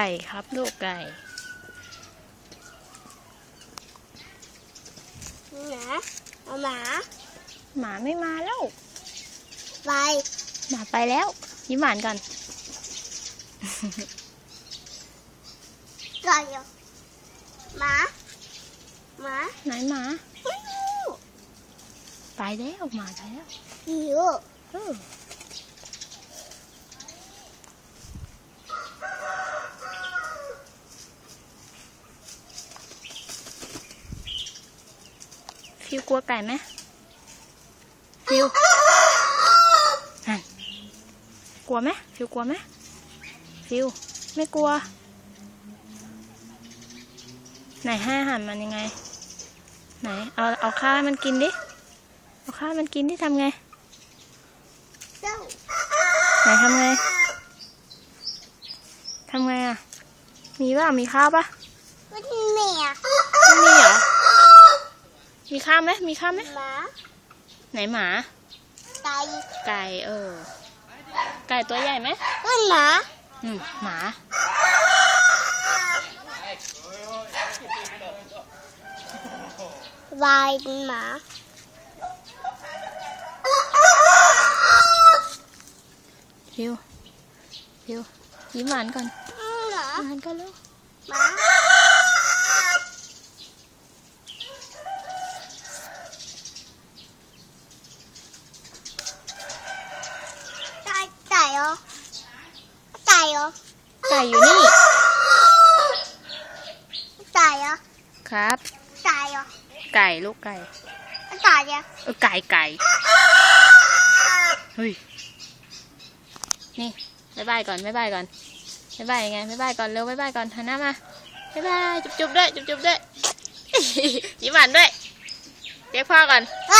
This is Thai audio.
ก่ครับ ลูกไก่หมาเอาหมา หมาไม่มาแล้ว ไปหมาไปแล้ว ยิ้มหวานก่อนไก่อะหมาหมาไหนหมาไม่รู้ไปแล้วหมาไปแล้วหิวเออ ฟิวกลัวไก่ไหมฟิวนั่นกลัวไหมฟิวกลัวไหมฟิวไม่กลัว ไหนให้อาหารมันยังไง ไหนเอาเอาข้าวให้มันกินดิ เอาข้าวให้มันกินที่ทำไงเจ้าไหนทำไงทำไงอะ มีป่ะมีข้าวป่ะไม่ใช่แม่อะไม่มีเหรอ มีข้าวไหมมีข้าวไหมหมาไหนหมา ไก่ไก่เออ ไก่ตัวใหญ่ไหมนั่นหมาอืมหมาวายหมาฟิวฟิวยิ้มหวานก่อนอืมหมาหวานก่อนแล้วหมาไก่ไก่ เหรอไก่เหรอไก่อยู่นี่ ไก่เหรอครับ ไก่เหรอไก่ลูกไก่ ไก่เหรอเออไก่ไก่เฮ้ย นี่บายบายก่อนบายบายก่อนบายบายยังไงบายบายก่อนเร็วบายบายก่อนหันหน้ามาบายบายจุ๊บจุ๊บด้วยจุ๊บจุ๊บด้วยยิ้มหวานด้วยเรียกพ่อก่อนเฮ้ย